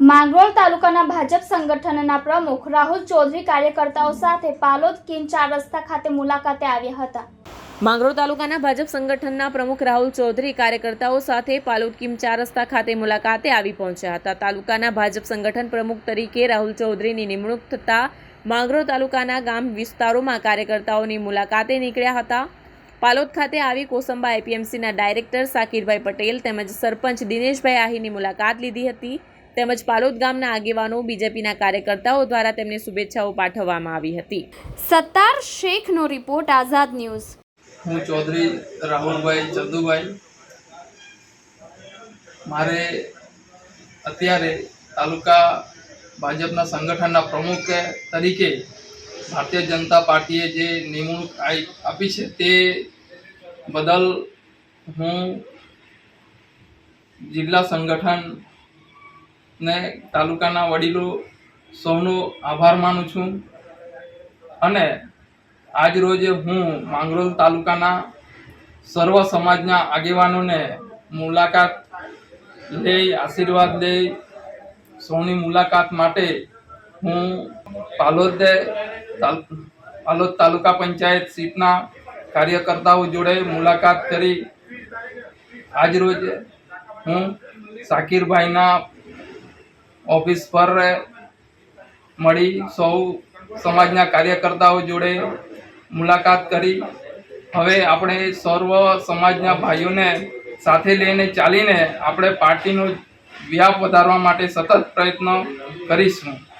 માંગરોળ તાલુકાના ભાજપ સંગઠનના પ્રમુખ રાહુલ ચૌધરી કાર્યકર્તાઓ સાથે પાલોદ કિમ ચાર રસ્તા ખાતે મુલાકાતે આવ્યા હતા. માંગરોળ તાલુકાના ભાજપ સંગઠનના પ્રમુખ રાહુલ ચૌધરી કાર્યકર્તાઓ સાથે પાલોદ કિમ ચાર રસ્તા ખાતે મુલાકાતે આવી પહોંચ્યા હતા. તાલુકાના ભાજપ સંગઠન પ્રમુખ તરીકે રાહુલ ચૌધરીની નિમણૂક થતાં માંગરોળ તાલુકાના ગામ વિસ્તારોમાં કાર્યકર્તાઓની મુલાકાતે નીકળ્યા હતા. પાલોદ ખાતે આવી કોસંબા એપીએમસીના ડાયરેક્ટર સાકિરભાઈ પટેલ તેમજ સરપંચ દિનેશભાઈ આહીની મુલાકાત લીધી હતી. તેમજ પાલોદ ગામના આગેવાનો બીજેપીના કાર્યકર્તાઓ દ્વારા તેમને શુભેચ્છાઓ પાઠવવામાં આવી હતી. સત્તાર શેખનો રિપોર્ટ આઝાદ ન્યૂઝ. હું ચૌધરી રાહુલભાઈ ચંદુભાઈ. મારે અત્યારે તાલુકા ભાજપના સંગઠનના પ્રમુખ તરીકે ભારતીય જનતા પાર્ટીએ જે નિમણૂક આપી છે તે બદલ હું જિલ્લા સંગઠન ને તાલુકાના વડીલો સૌનો આભાર માનું છું. અને આજ રોજ હું માંગરોલ તાલુકાના સર્વ સમાજના આગેવાનોને મુલાકાત લઈ, આશીર્વાદ લઈ, સૌની મુલાકાત માટે હું પાલોદ પાલોદ તાલુકા પંચાયત સીટના કાર્યકર્તાઓ જોડે મુલાકાત કરી. આજ રોજ હું સાકિરભાઈના ઓફિસ પર મળી સૌ સમાજના કાર્યકર્તાઓ જોડે મુલાકાત કરી. હવે આપણે સર્વ સમાજના ભાઈઓને સાથે લઈને ચાલીને આપણે પાર્ટીનો વ્યાપ વધારવા માટે સતત પ્રયત્ન કરીશું.